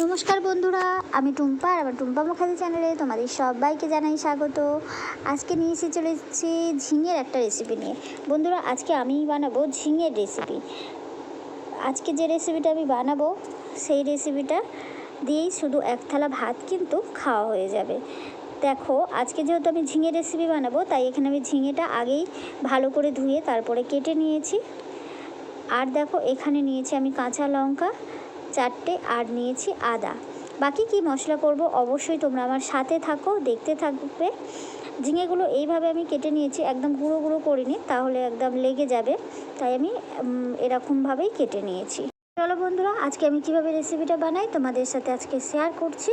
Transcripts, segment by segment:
নমস্কার বন্ধুরা, আমি টুম্পা আর আমার টুম্পা মুখার্জি চ্যানেলে তোমাদের সবাইকে জানাই স্বাগত। আজকে নিয়ে এসে চলেছি ঝিঙের একটা রেসিপি নিয়ে। বন্ধুরা, আজকে আমি বানাবো ঝিঙের রেসিপি আজকে যে রেসিপিটা আমি বানাবো, সেই রেসিপিটা দিয়েই শুধু এক থালা ভাত কিন্তু খাওয়া হয়ে যাবে। দেখো, আজকে যেহেতু আমি ঝিঙের রেসিপি বানাবো, তাই এখানে আমি ঝিঙেটা আগেই ভালো করে ধুয়ে তারপরে কেটে নিয়েছি। আর দেখো, এখানে নিয়েছি আমি কাঁচা লঙ্কা চারটে আর নিয়েছি আদা। বাকি কি মশলা করব? অবশ্যই তোমরা আমার সাথে থাকো, দেখতে থাকবে। ঝিঙেগুলো এইভাবে আমি কেটে নিয়েছি, একদম গুঁড়ো গুঁড়ো করিনি, তাহলে একদম লেগে যাবে। তাই আমি এরকমভাবেই কেটে নিয়েছি। চলো বন্ধুরা, আজকে আমি কীভাবে রেসিপিটা বানাই তোমাদের সাথে আজকে শেয়ার করছি।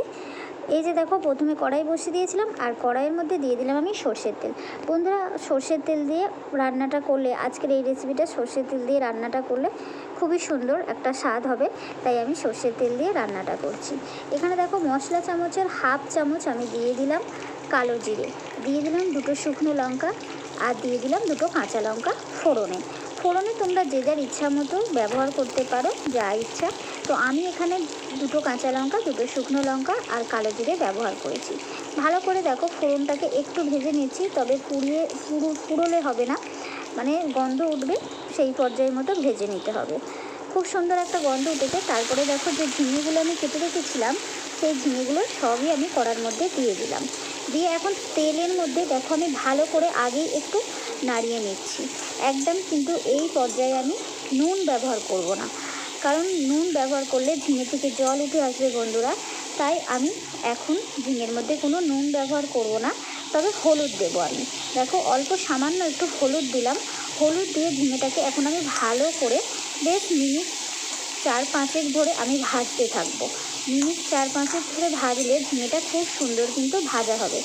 এই যে দেখো, প্রথমে কড়াই বসিয়ে দিয়েছিলাম, আর কড়াইয়ের মধ্যে দিয়ে দিলাম আমি সর্ষের তেল। বন্ধুরা, সর্ষের তেল দিয়ে রান্নাটা করলে, আজকের এই রেসিপিটা সর্ষের তেল দিয়ে রান্নাটা করলে খুবই সুন্দর একটা স্বাদ হবে, তাই আমি সর্ষের তেল দিয়ে রান্নাটা করছি। এখানে দেখো, মশলা চামচের হাফ চামচ আমি দিয়ে দিলাম কালো জিরে। দিয়ে দিলাম দুটো শুকনো লঙ্কা, আর দিয়ে দিলাম দুটো কাঁচা লঙ্কা ফোড়নে। ফোড়নে তোমরা যে যার ইচ্ছা মতো ব্যবহার করতে পারো, যা ইচ্ছা। তো আমি এখানে দুটো কাঁচা লঙ্কা, দুটো শুকনো লঙ্কা আর কালো জিরে ব্যবহার করেছি। ভালো করে দেখো ফোড়নটাকে একটু ভেজে নিচ্ছি, তবে পুড়িয়ে পুরো পুরোলে হবে না। মানে গন্ধ উঠবে, সেই পর্যায়ের মতো ভেজে নিতে হবে। খুব সুন্দর একটা গন্ধ উঠেছে। তারপরে দেখো যে ঝিঙেগুলো আমি কেটে রেখেছিলাম, সেই ঝিঙেগুলো সবই আমি কড়ার মধ্যে দিয়ে দিলাম। দিয়ে এখন তেলের মধ্যে দেখো আমি ভালো করে আগেই একটু নাড়িয়ে নিচ্ছি। একদম কিন্তু এই পর্যায়ে আমি নুন ব্যবহার করব না। কারণ নুন ব্যবহার করলে ঝিঙে থেকে জল উঠে আসবে বন্ধুরা। তাই আমি এখন ঝিঙের মধ্যে কোনো নুন ব্যবহার করব না। তবে হলুদ দেবো আমি। দেখো, অল্প সামান্য একটু হলুদ দিলাম। হলুদ দিয়ে ঝিঙেটাকে এখন আমি ভালো করে বেশ মিনিট চার পাঁচেক ধরে আমি ভাজতে থাকব। মিনিট চার পাঁচেক ধরে ভাজলে ঝিঙেটা খুব সুন্দর কিন্তু ভাজা হবে।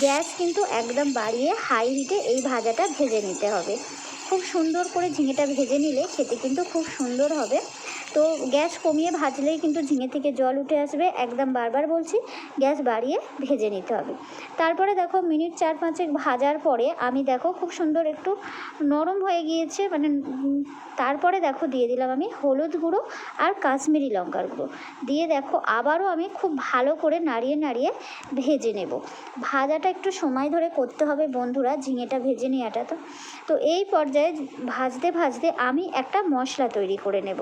গ্যাস কিন্তু একদম বাড়িয়ে হাই হিটে এই ভাজাটা ভেজে নিতে হবে। খুব সুন্দর করে ঝিঙেটা ভেজে নিলে খেতে কিন্তু খুব সুন্দর হবে। তো গ্যাস কমিয়ে ভাজলেই কিন্তু ঝিঙে থেকে জল উঠে আসবে। একদম বারবার বলছি, গ্যাস বাড়িয়ে ভেজে নিতে হবে। তারপরে দেখো মিনিট চার পাঁচেক ভাজার পরে আমি দেখো খুব সুন্দর একটু নরম হয়ে গিয়েছে মানে তারপরে দেখো দিয়ে দিলাম আমি হলুদ গুঁড়ো আর কাশ্মীরি লঙ্কার গুঁড়ো। দিয়ে দেখো আবারও আমি খুব ভালো করে নাড়িয়ে নাড়িয়ে ভেজে নেব। ভাজাটা একটু সময় ধরে করতে হবে বন্ধুরা, ঝিঙেটা ভেজে নেওয়াটা তো। তো এই পর্যায়ে ভাজতে ভাজতে আমি একটা মশলা তৈরি করে নেব।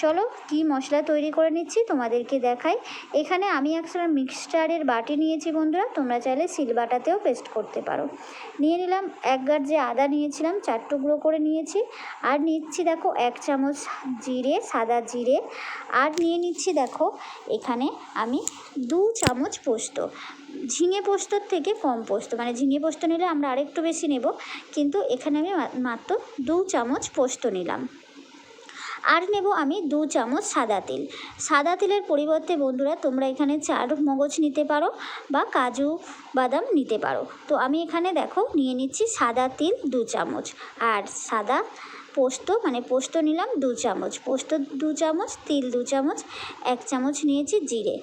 চলো কি মশলা তৈরি করে নিচ্ছি তোমাদেরকে দেখাই। এখানে আমি একটা মিক্সচারের বাটি নিয়েছি বন্ধুরা, তোমরা চাইলে সিলবাটাতেও পেস্ট করতে পারো। নিয়ে নিলাম এক গাঁট যে আদা নিয়েছিলাম, চার টুকরো করে নিয়েছি। আর নিচ্ছি দেখো এক চামচ জিরে, সাদা জিরে। আর নিয়ে নিচ্ছি দেখো, এখানে আমি দু চামচ পোস্ত। ঝিঙে পোস্তর থেকে কম পোস্ত মানে ঝিঙে পোস্ত নিলে আমরা আরেকটু বেশি নেব। কিন্তু এখানে আমি মাত্র দু চামচ পোস্ত নিলাম। আর নেব আমি দু চামচ সাদা তেল। সাদা তেলের পরিবর্তে বন্ধুরা, তোমরা এখানে চার মগজ নিতে পারো বা কাজু বাদাম নিতে পারো। তো আমি এখানে দেখো, নিয়ে নিচ্ছি সাদা তিল দু চামচ। আর সাদা পোস্ত মানে পোস্ত নিলাম দু চামচ। পোস্ত দু চামচ, তিল দু চামচ, এক চামচ নিয়েছি জিরে।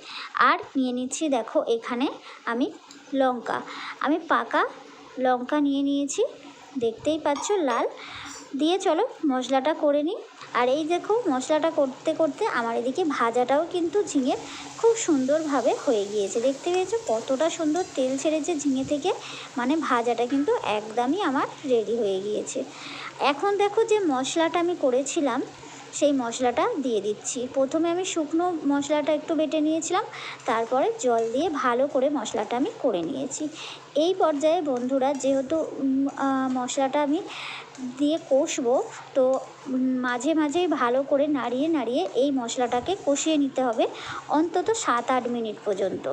আর নিয়ে নিচ্ছি দেখো, এখানে আমি লঙ্কা। আমি পাকা লঙ্কা নিয়ে নিয়েছি, দেখতেই পাচ্ছ লাল। দিয়ে চলো মশলাটা করে নিই। আর এই দেখো মশলাটা করতে করতে আমার এদিকে ভাজাটাও কিন্তু ঝিঙে খুব সুন্দরভাবে হয়ে গিয়েছে। দেখতে পেয়েছ কতটা সুন্দর তেল ছেড়েছে ঝিঙে থেকে? মানে ভাজাটা কিন্তু একদমই আমার রেডি হয়ে গিয়েছে। এখন দেখো যে মশলাটা আমি করেছিলাম সেই মশলাটা দিয়ে দিচ্ছি। প্রথমে আমি শুকনো মশলাটা একটু বেটে নিয়েছিলাম, তারপরে জল দিয়ে ভালো করে মশলাটা আমি করে নিয়েছি। এই পর্যায়ে বন্ধুরা, যেহেতু মশলাটা আমি দিয়ে কষবো, তো মাঝে মাঝেই ভালো করে নাড়িয়ে নাড়িয়ে এই মশলাটাকে কষিয়ে নিতে হবে অন্তত সাত আট মিনিট পর্যন্ত।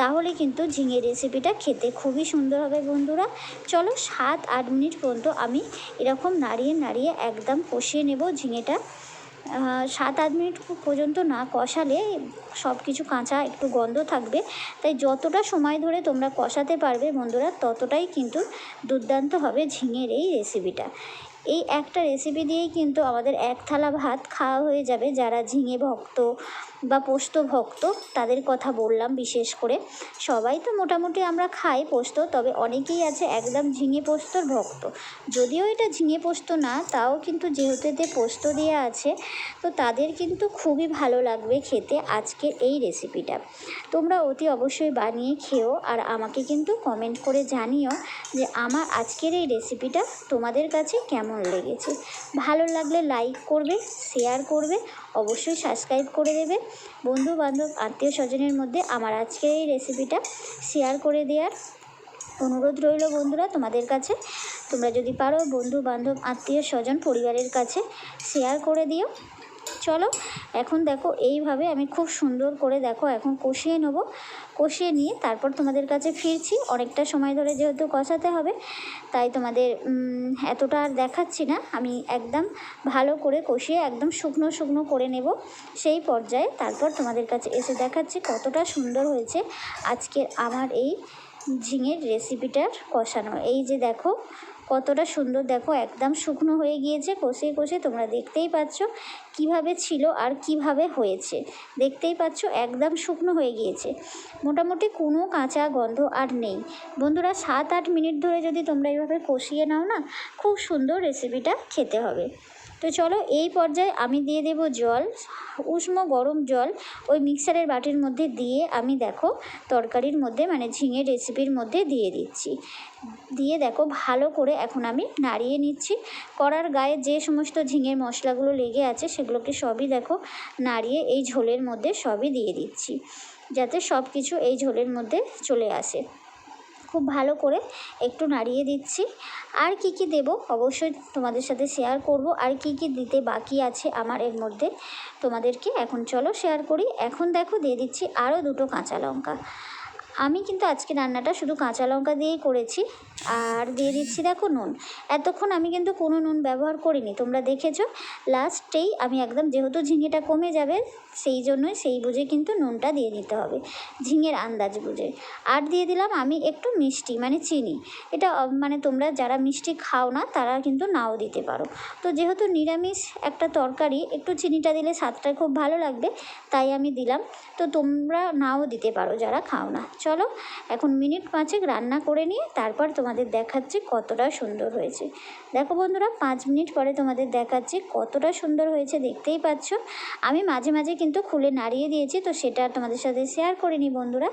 তাহলে কিন্তু ঝিঙে রেসিপিটা খেতে খুবই সুন্দর হবে বন্ধুরা। চলো সাত আট মিনিট পর্যন্ত আমি এরকম নাড়িয়ে নাড়িয়ে একদম কষিয়ে নেব ঝিঙেটা। সাত আট মিনিট পর্যন্ত না কষালে সব কিছু কাঁচা, একটু গন্ধ থাকবে। তাই যতটা সময় ধরে তোমরা কষাতে পারবে বন্ধুরা, ততটাই কিন্তু দুর্দান্ত হবে ঝিঙের এই রেসিপিটা এই একটা রেসিপি দিয়েই কিন্তু আমাদের এক থালা ভাত খাওয়া হয়ে যাবে। যারা ঝিঙে ভক্ত বা পোস্ত ভক্ত, তাদের কথা বললাম বিশেষ করে। সবাই তো মোটামুটি আমরা খাই পোস্ত, তবে অনেকেই আছে একদম ঝিঙে পোস্তর ভক্ত। যদিও এটা ঝিঙে পোস্ত না, তাও কিন্তু যেহেতু এতে পোস্ত দেওয়া আছে, তো তাদের কিন্তু খুবই ভালো লাগবে খেতে আজকের এই রেসিপিটা তোমরা অতি অবশ্যই বানিয়ে খেও আর আমাকে কিন্তু কমেন্ট করে জানিও যে আমার আজকের এই রেসিপিটা তোমাদের কাছে কেমন লেগেছে। ভালো লাগলে লাইক করবে শেয়ার করবে, অবশ্যই সাবস্ক্রাইব করে দেবে। বন্ধু বান্ধব আত্মীয় স্বজনের মধ্যে আমার আজকের এই রেসিপিটা শেয়ার করে দেওয়ার অনুরোধ রইল বন্ধুরা তোমাদের কাছে। তোমরা যদি পারো বন্ধু বান্ধব আত্মীয় স্বজন পরিবারের কাছে শেয়ার করে দিও। চলো, এখন দেখো, এইভাবে আমি খুব সুন্দর করে দেখো, এখন কষিয়ে নেব। কষিয়ে নিয়ে তারপর তোমাদের কাছে ফিরছি। অনেকটা সময় ধরে যেহেতু কষাতে হবে, তাই তোমাদের এতটা আর দেখাচ্ছি না। আমি একদম ভালো করে কষিয়ে একদম শুকনো শুকনো করে নেব। সেই পর্যায়ে তারপর তোমাদের কাছে এসে দেখাচ্ছি কতটা সুন্দর হয়েছে আজকের আমার এই ঝিঙের রেসিপিটার কষানো। এই যে দেখো, কতটা সুন্দর দেখো, একদম শুকনো হয়ে গিয়েছে কষে কষে তোমরা দেখতেই পাচ্ছ কীভাবে ছিল আর কীভাবে হয়েছে। দেখতেই পাচ্ছ একদম শুকনো হয়ে গিয়েছে। মোটামুটি কোনো কাঁচা গন্ধ আর নেই। বন্ধুরা, সাত আট মিনিট ধরে যদি তোমরা এইভাবে কষিয়ে নাও না, খুব সুন্দর রেসিপিটা খেতে হবে। তো চলো এই পর্যায়ে আমি দিয়ে দেব জল, উষ্ণ গরম জল। ওই মিক্সারের বাটির মধ্যে দিয়ে আমি দেখো তরকারির মধ্যে মানে ঝিঙে রেসিপির মধ্যে দিয়ে দিচ্ছি। দিয়ে দেখো ভালো করে এখন আমি নাড়িয়ে নিচ্ছি। কড়ার গায়ে যে সমস্ত ঝিঙের মশলাগুলো লেগে আছে, সেগুলোকে সবই দেখো নাড়িয়ে এই ঝোলের মধ্যে সবই দিয়ে দিচ্ছি। যাতে সব কিছু এই ঝোলের মধ্যে চলে আসে। খুব ভালো করে একটু নাড়িয়ে দিচ্ছি। আর কি কি দেব অবশ্যই তোমাদের সাথে শেয়ার করব। আর কি কি দিতে বাকি আছে আমার এর মধ্যে তোমাদেরকে এখন চলো শেয়ার করি। এখন দেখো দিয়ে দিচ্ছি আরও দুটো কাঁচা লঙ্কা। আমি কিন্তু আজকে রান্নাটা শুধু কাঁচা লঙ্কা দিয়েই করেছি। আর দিয়ে দিচ্ছি দেখো নুন। এতক্ষণ আমি কিন্তু কোনো নুন ব্যবহার করিনি, তোমরা দেখেছ? লাস্টেই আমি একদম যেহেতু ঝিঙেটা কমে যাবে, সেই জন্যই সেই বুঝে কিন্তু নুনটা দিয়ে দিতে হবে, ঝিঙের আন্দাজ বুঝে। আর দিয়ে দিলাম আমি একটু মিষ্টি মানে চিনি। এটা মানে তোমরা যারা মিষ্টি খাও না, তারা কিন্তু নাও দিতে পারো। তো যেহেতু নিরামিষ একটা তরকারি, একটু চিনিটা দিলে স্বাদটা খুব ভালো লাগবে, তাই আমি দিলাম। তো তোমরা নাও দিতে পারো যারা খাও না। চলো, এখন মিনিট পাঁচেক রান্না করে নিয়ে তারপর তোমাদের দেখাচ্ছি কতটা সুন্দর হয়েছে। দেখো বন্ধুরা, পাঁচ মিনিট পরে তোমাদের দেখাচ্ছি কতটা সুন্দর হয়েছে, দেখতেই পাচ্ছ। আমি মাঝে মাঝে কিন্তু খুলে নাড়িয়ে দিয়েছি, তো সেটা তোমাদের সাথে শেয়ার করিনি বন্ধুরা।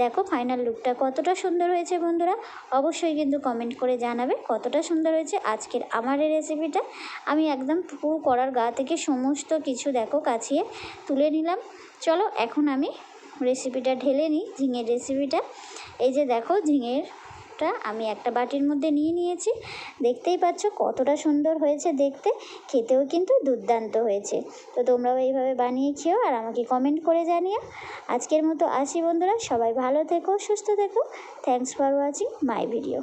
দেখো ফাইনাল লুকটা কতটা সুন্দর হয়েছে বন্ধুরা। অবশ্যই কিন্তু কমেন্ট করে জানাবে কতটা সুন্দর হয়েছে আজকের আমার এই রেসিপিটা আমি একদম পুরো করার গা থেকে সমস্ত কিছু দেখো কাছিয়ে তুলে নিলাম। চলো এখন আমি রেসিপিটা ঢেলে নিই, ঝিঙের রেসিপিটা এই যে দেখো ঝিঙেরটা আমি একটা বাটির মধ্যে নিয়ে নিয়েছি। দেখতেই পাচ্ছ কতটা সুন্দর হয়েছে দেখতে। খেতেও কিন্তু দুর্দান্ত হয়েছে। তো তোমরাও এইভাবে বানিয়ে খেও আর আমাকে কমেন্ট করে জানিও। আজকের মতো আসি বন্ধুরা, সবাই ভালো থেকো, সুস্থ থেকো। Thanks for watching my video